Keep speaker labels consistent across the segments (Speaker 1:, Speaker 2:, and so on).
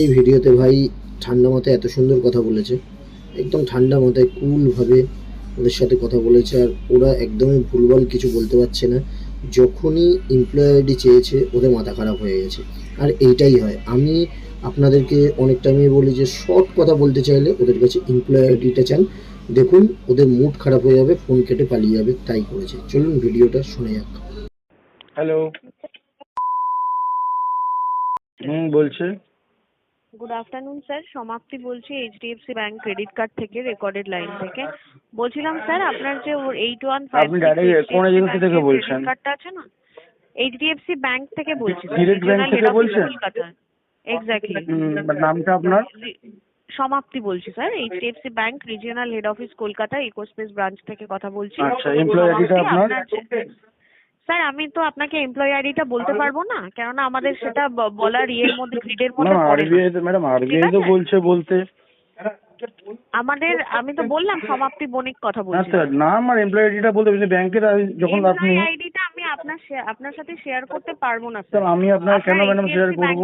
Speaker 1: এই ভিডিওতে ভাই ঠান্ডা মাথায় এত সুন্দর কথা বলেছে। একদম ঠান্ডা মাথায় কুলভাবে ওদের সাথে কথা বলেছে আর ওরা একদমই ভুলভাল কিছু বলতে পারছে না। যখনই এমপ্লয় আইডি চেয়েছে, ওদের মাথা খারাপ হয়ে গেছে। আর এইটাই হয়। আমি আপনাদেরকে অনেক টাইমে বলি যে শর্ট কথা বলতে চাইলে ওদের কাছে এমপ্লয় আইডিটা চান। দেখুন, ওদের মুড খারাপ হয়ে যাবে ফোন কেটে পালিয়ে যাবে, তাই করেছে। চলুন ভিডিওটা শুনে যাক।
Speaker 2: হ্যালো হুম, বলছে।
Speaker 3: গুড আফটারনুন স্যার সমাপ্তি বলছি এইচডিএফসি ব্যাংক ক্রেডিট কার্ড থেকে রেকর্ডেড লাইন থেকে। বলছিলাম স্যার আপনার যে এইট ওয়ান ফাইভ
Speaker 2: আপনি direct কোন agency থেকে বলছেন?
Speaker 3: কার্ডটা আছে না? এইচডিএফসি ব্যাংক থেকে বলছি
Speaker 2: Direct bank থেকে বলছেন?
Speaker 3: এক্স্যাক্টলি
Speaker 2: নামটা আপনার?
Speaker 3: সমাপ্তি বলছি sir HDFC bank regional head office Kolkata Ecospace branch থেকে কথা বলছি।
Speaker 2: আচ্ছা, employee ID টা
Speaker 3: সমাপ্তি,
Speaker 2: আপনার?
Speaker 3: স্যার আমি তো আপনাকে এমপ্লয়ি আইডিটা বলতে পারব না কেননা আমাদের সেটা ব- বলার ইয়ের মধ্যে গ্রিডের
Speaker 2: না
Speaker 3: মধ্যে পড়ে না।
Speaker 2: তো ম্যাডাম আরবিআই তো
Speaker 3: আছে?
Speaker 2: বলছে বলতে।
Speaker 3: আমাদের আমি তো বললাম সমাপ্তি বণিক কথা বলছি।
Speaker 2: আচ্ছা নাম আর এমপ্লয় আইডিটা বলতে আপনি ব্যাংকের যখন আপনি
Speaker 3: এমপ্লয়ি আইডিটা আমি আপনার আপনার সাথে শেয়ার করতে পারব না
Speaker 2: স্যার আমি আপনার কেন ম্যাডাম
Speaker 3: HDFC
Speaker 2: শেয়ার করব?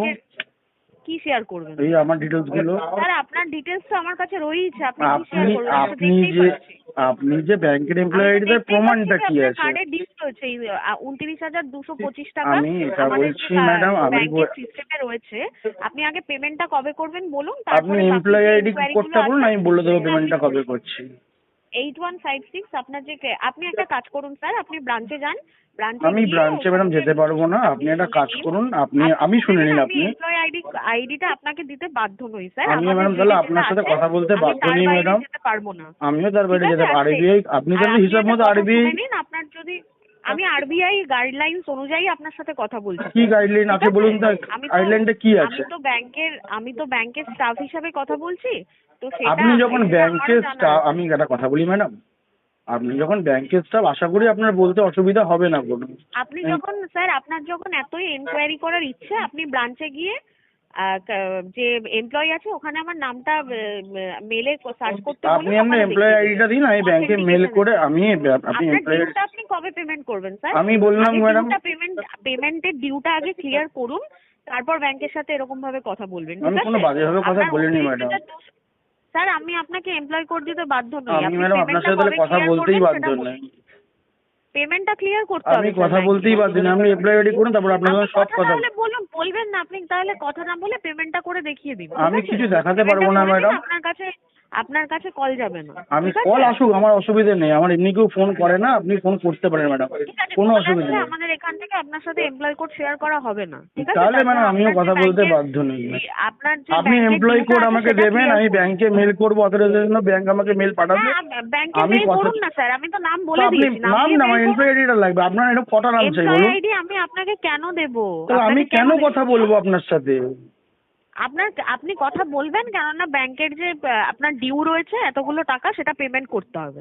Speaker 3: কি শেয়ার করবেন?
Speaker 2: এই আমার ডিটেলসগুলো।
Speaker 3: স্যার আপনার ডিটেলস তো আমার কাছে রয়েছে আপনি কি
Speaker 2: আপনি
Speaker 3: শেয়ার করবেন? আমি তো
Speaker 2: আপনি
Speaker 3: দেখতেই
Speaker 2: যে
Speaker 3: পাচ্ছি।
Speaker 2: আপনি যে ব্যাংকের এমপ্লয়
Speaker 3: আমি তো
Speaker 2: আইডিতে প্রমাণটা কি আছে?
Speaker 3: কার্ডে ডিউ রয়েছে উনত্রিশ হাজার দুশো পঁচিশ টাকা
Speaker 2: আমি এটা বলছি ম্যাডাম, আমি
Speaker 3: সিস্টেমে রয়েছে। আপনি আগে পেমেন্টটা কবে করবেন বলুন
Speaker 2: আপনি এমপ্লয় আইডি করতে বলুন আমি বলে দেবো পেমেন্টটা কবে করছি।
Speaker 3: এইট ওয়ান ফাইভ সিক্স আপনার যে আপনি একটা কাজ করুন স্যার আপনি ব্রাঞ্চে যান। ব্রাঞ্চে
Speaker 2: আমি ব্রাঞ্চে ম্যাডাম যেতে পারব না আপনি একটা কাজ করুন আপনি আমি শুনে নিন আপনি।
Speaker 3: আইডি আইডিটা আপনাকে দিতে বাধ্য নই স্যার।
Speaker 2: আমি ম্যাডাম তাহলে আপনার সাথে কথা বলতে বাধ্য নই ম্যাডাম
Speaker 3: পারব না।
Speaker 2: আমিও তার বাইরে যেতে
Speaker 3: আর
Speaker 2: আরবিআই আপনি তাহলে হিসাব মতো আরবিআই
Speaker 3: আপনার যদি আমি আরবিআই গাইডলাইনস অনুযায়ী আপনার সাথে কথা বলছি
Speaker 2: কি গাইডলাইন আছে বলুন তো? গাইডলাইনটা কি আছে?
Speaker 3: আমি তো ব্যাংকের আমি তো ব্যাংকের স্টাফ হিসাবে কথা বলছি তো সেটা
Speaker 2: আপনি যখন ব্যাংকের স্টাফ আমি একটা কথা বলি ম্যাডাম আপনি যখন ব্যাংকের স্টাফ আশা করি আপনার বলতে অসুবিধা হবে না কোনো
Speaker 3: আপনি যখন স্যার আপনার যখন এতই এনকোয়ারি করার ইচ্ছে আপনি ব্রাঞ্চে গিয়ে যে এমপ্লয়ি আছে ওখানে আমার নামটা মেলে সার্চ করতে বলুন,
Speaker 2: আপনি আপনার এমপ্লয় আইডিটা দিন। আমি ব্যাংকে মেল করে আমি আপনি এমপ্লয়
Speaker 3: আপনি কবে পেমেন্ট করবেন স্যার
Speaker 2: আমি বললাম ম্যাডাম
Speaker 3: পেমেন্ট পেমেন্টের ডিউটা আগে ক্লিয়ার করুন তারপর ব্যাংকের সাথে এরকম ভাবে কথা বলবেন
Speaker 2: আমি? কোনো বাজেভাবে কথা বলিনি, ম্যাডাম।
Speaker 3: স্যার আমি আপনাকে এমপ্লয় কোড দিতে বাধ্য নই।
Speaker 2: আমি ম্যাডাম আপনার সাথে তাহলে কথা বলতেই বাধ্য নই।
Speaker 3: পেমেন্টটা ক্লিয়ার করতে হবে
Speaker 2: আমি কথা বলতেই বাধ্য নই আপনি এমপ্লয় আইডি করুন তারপর আপনার
Speaker 3: আপনি
Speaker 2: সব কথা
Speaker 3: বলুন বলবেন না আপনি তাহলে কথা না বলে পেমেন্টটা করে দেখিয়ে দিন
Speaker 2: আমি কিছু দেখাতে পারব না, ম্যাডাম।
Speaker 3: আপনার কাছে আপনার কাছে কল যাবে না।
Speaker 2: আমি? কল আসুক আমার অসুবিধা নেই। আমার এমনি কেউ ফোন করে না আপনি ফোন করতে পারেন ম্যাডাম কোনো অসুবিধা নেই।
Speaker 3: আমাদের এখান থেকে আপনার সাথে এমপ্লয় কোড শেয়ার করা হবে না। ঠিক আছে?
Speaker 2: তাহলে ম্যাডাম আমিও কথা বলতে বাধ্য নই।
Speaker 3: আপনার যে
Speaker 2: আপনি এমপ্লয় কোড আমাকে দেবেন আমি। ব্যাংকে মেল করব অথরাইজেশন ব্যাংক আমাকে মেল পাঠাবে।
Speaker 3: ব্যাংকে
Speaker 2: আমি
Speaker 3: মেল করুন না স্যার আমি তো নাম বলে দিয়েছি
Speaker 2: নাম না আমার এমপ্লয় আইডিটা লাগবে। আপনার এটা কটা নাম চাই
Speaker 3: এমপ্লয়
Speaker 2: বলুন।
Speaker 3: আইডি আমি আপনাকে কেন দেব?
Speaker 2: আমি কেন কথা বলব আপনার সাথে?
Speaker 3: আপনার আপনি কথা বলবেন কেননা ব্যাংকের যে আপনার ডিউ রয়েছে এতগুলো টাকা সেটা পেমেন্ট করতে হবে।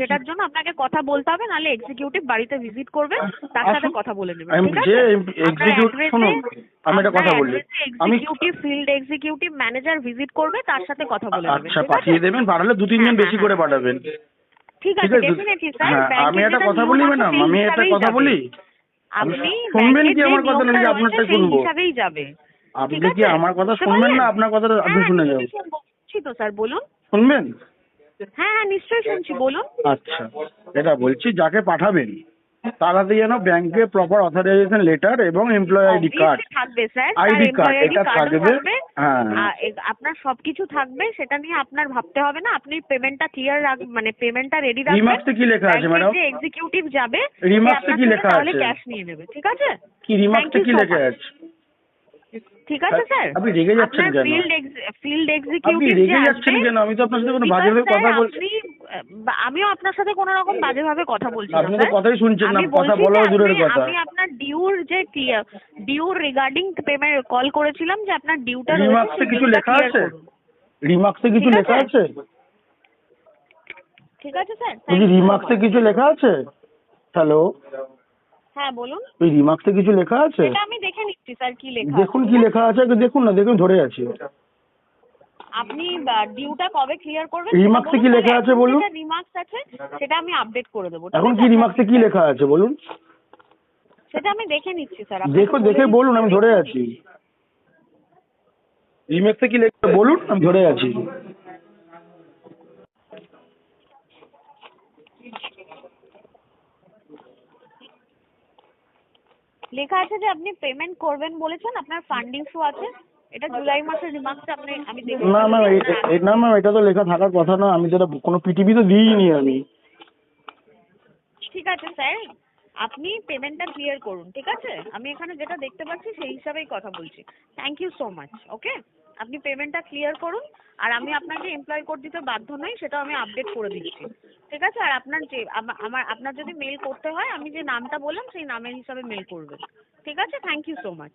Speaker 3: সেটার জন্য আপনাকে কথা বলতে হবে নাহলে এক্সিকিউটিভ বাড়িতে ভিজিট করবে তার সাথে কথা বলে নেবেন
Speaker 2: আমি
Speaker 3: ঠিক আছে?
Speaker 2: এক্সিকিউট শুনুন আমি একটা কথা বলি। আমি
Speaker 3: executive field executive manager visit করবে তার সাথে কথা বলে নেবেন
Speaker 2: আচ্ছা? পাঠিয়ে দেবেন পাঠালে দু তিনজন
Speaker 3: হ্যাঁ,
Speaker 2: বেশি
Speaker 3: হ্যাঁ,
Speaker 2: করে
Speaker 3: হ্যাঁ।
Speaker 2: পাঠাবেন।
Speaker 3: ঠিক আছে ডেফিনেটলি স্যার
Speaker 2: হ্যাঁ আমি একটা কথা বলি ম্যাডাম আমি একটা কথা বলি।
Speaker 3: আপনি
Speaker 2: শুনবেন কি আমার কথা নাকি আপনারটা শুনব?
Speaker 3: হিসাবেই যাবে।
Speaker 2: আপনি কি আমার কথা শুনবেন না? আপনার কথাটা আপনি
Speaker 3: হ্যাঁ,
Speaker 2: শুনে
Speaker 3: হ্যাঁ,
Speaker 2: যাবেন।
Speaker 3: শুনছি তো স্যার বলুন।
Speaker 2: শুনবেন?
Speaker 3: হ্যাঁ হ্যাঁ নিশ্চয়ই শুনছি বলুন।
Speaker 2: আচ্ছা এটা বলছি যাকে পাঠাবেন তার হাতে যেন ব্যাংকে প্রপার অথরাইজেশন লেটার এবং এমপ্লয় আইডি কার্ড
Speaker 3: থাকবে স্যার
Speaker 2: ID card, এটা থাকবে। হ্যাঁ।
Speaker 3: আপনার সবকিছু থাকবে সেটা নিয়ে আপনার ভাবতে হবে না আপনি পেমেন্টটা ক্লিয়ার রাখ মানে পেমেন্টটা রেডি রাখবেন।
Speaker 2: রিমার্কসে কি লেখা আছে ম্যাডাম
Speaker 3: যে এক্সিকিউটিভ যাবে
Speaker 2: এ কি লেখা
Speaker 3: তাহলে
Speaker 2: আছে?
Speaker 3: ক্যাশ নিয়ে নেবে ঠিক আছে?
Speaker 2: কি রিমার্কসে কি লেখা আছে?
Speaker 3: ঠিক আছে স্যার?
Speaker 2: আপনি রেগে যাচ্ছেন কেন?
Speaker 3: ফিল্ড ফিল্ড
Speaker 2: আপনি রেগে যাচ্ছেন কেন? আমি তো আপনার সাথে কোনো বাজেভাবে কথা বলছি
Speaker 3: আমিও আপনার সাথে কোনো রকম বাজেভাবে কথা বলছি না
Speaker 2: আপনি তো কথাই শুনছেন না কথা বলাও দূরের কথা।
Speaker 3: আমি আপনার ডিউর যে ডিউর রিগার্ডিং পেমেন্ট কল করেছিলাম যে আপনার ডিউটা
Speaker 2: রিমার্কসে কিছু লেখা আছে? রিমার্কসে কিছু লেখা
Speaker 3: আছে? ঠিক আছে স্যার
Speaker 2: রিমার্কসে কিছু লেখা আছে? হ্যালো
Speaker 3: হ্যাঁ বলুন।
Speaker 2: ওই রিমার্কসে কিছু লেখা আছে?
Speaker 3: সেটা আমি দেখে নিচ্ছি স্যার কি লেখা
Speaker 2: দেখুন কি লেখা আছে আগে দেখুন না দেখুন ধরে আছি।
Speaker 3: আপনি ডিউটা কবে ক্লিয়ার করবেন
Speaker 2: Remarks এ কি লেখা আছে বলুন?
Speaker 3: রিমার্কস আছে সেটা আমি আপডেট করে দেবো। ঠিক
Speaker 2: এখন
Speaker 3: আছে?
Speaker 2: কি রিমার্কসে কি লেখা আছে বলুন?
Speaker 3: সেটা আমি দেখে নিচ্ছি স্যার
Speaker 2: দেখো দেখে বলুন আমি ধরে আছি। ইমেজে কি লিখতে বলুন আমি ধরে আছি।
Speaker 3: লেখা আছে যে আপনি পেমেন্ট করবেন বলেছেন আপনার ফান্ডিং শো আছে। এটা জুলাই মাসের রিমার্কস আপনি আমি দেখতে
Speaker 2: না
Speaker 3: পাচ্ছি।
Speaker 2: না ম্যাম এটা তো লেখা থাকার কথা না আমি এটা কোনো পিটিভি তো দিইনি আমি।
Speaker 3: ঠিক আছে স্যার। আপনি পেমেন্টটা ক্লিয়ার করুন ঠিক আছে? আমি এখানে যেটা দেখতে পাচ্ছি সেই হিসাবেই কথা বলছি। Thank you so much okay আপনি পেমেন্টটা ক্লিয়ার করুন আর আমি আপনাকে এমপ্লয় কোড দিতে বাধ্য নই সেটা আমি আপডেট করে দিচ্ছি। ঠিক আছে? আর আপনার যে, আমা- আমার, আপনার যদি মেল করতে হয়, আমি যে নামটা বললাম, সেই নামের হিসাবে মেল করবেন। ঠিক আছে? থ্যাংক ইউ সো মাচ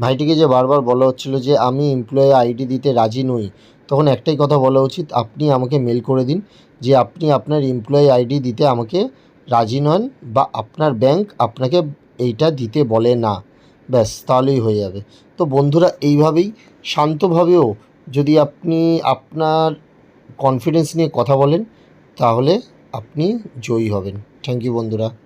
Speaker 1: ভাইটিকে যে বারবার বলা হচ্ছিল যে, আমি এমপ্লয়ি আইডি দিতে রাজি নই। তখন একটাই কথা বলা উচিত, আপনি আমাকে মেল করে দিন যে, আপনি আপনার এমপ্লয়ি আইডি দিতে আমাকে রাজি নন বা আপনার ব্যাংক আপনাকে এইটা দিতে বলে না। ব্যাস, তাহলেই হয়ে যাবে। তো বন্ধুরা, এইভাবেই শান্তভাবেও যদি আপনি আপনার কনফিডেন্স নিয়ে কথা বলেন তাহলে আপনি জয়ী হবেন। থ্যাংক ইউ বন্ধুরা।